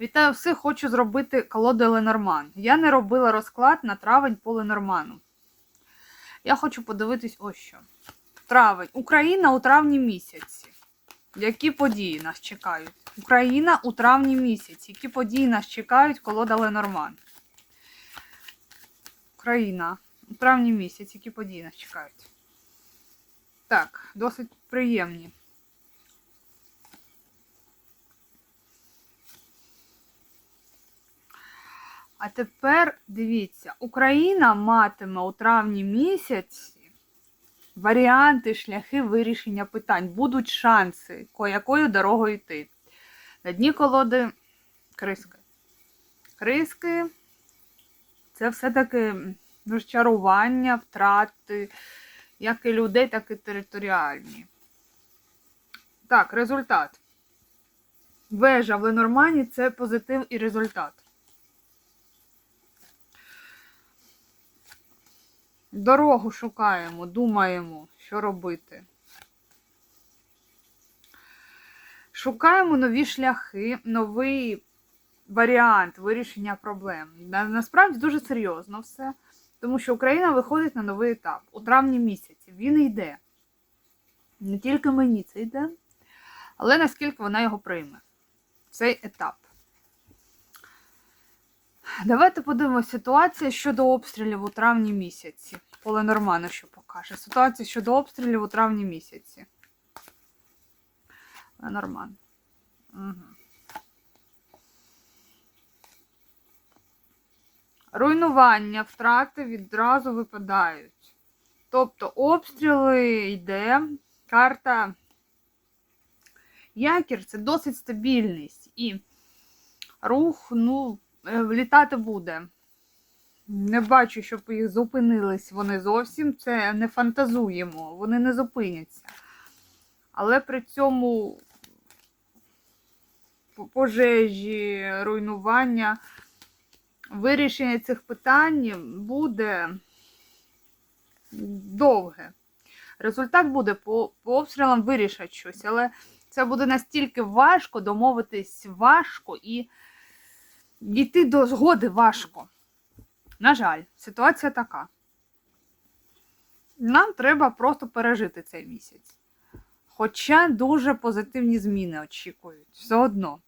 Вітаю всіх, хочу зробити колоду Ленорман. Я не робила розклад на травень по Ленорману. Я хочу подивитись ось що. Травень. Україна у травні місяці. Які події нас чекають? Україна у травні місяці. Які події нас чекають, колода Ленорман? Україна у травні місяці. Які події нас чекають? Так, досить приємні. А тепер дивіться, Україна матиме у травні місяці варіанти, шляхи вирішення питань. Будуть шанси, ко- якою дорогою йти. На дні колоди криски. Криски це все-таки розчарування, втрати, як і людей, так і територіальні. Так, результат. Вежа в Ленормані це позитив і результат. Дорогу шукаємо, думаємо, що робити. Шукаємо нові шляхи, новий варіант вирішення проблем. Насправді дуже серйозно все, тому що Україна виходить на новий етап у травні місяці. Він йде. Не тільки мені це йде, але наскільки вона його прийме. Цей етап. Давайте подивимося ситуація щодо обстрілів у травні місяці. Поле Норману що покаже. Ситуація щодо обстрілів у травні місяці. Норман. Угу. Руйнування, втрати відразу випадають. Тобто обстріли йде, карта якір це досить стабільність. І рух, ну, літати буде. Не бачу, щоб їх зупинились вони зовсім. Це не фантазуємо, вони не зупиняться. Але при цьому пожежі, руйнування, вирішення цих питань буде довге. Результат буде по, по обстрілам вирішать щось, але це буде настільки важко домовитись важко і дійти до згоди важко. На жаль, ситуація така. Нам треба просто пережити цей місяць. Хоча дуже позитивні зміни очікують. Все одно.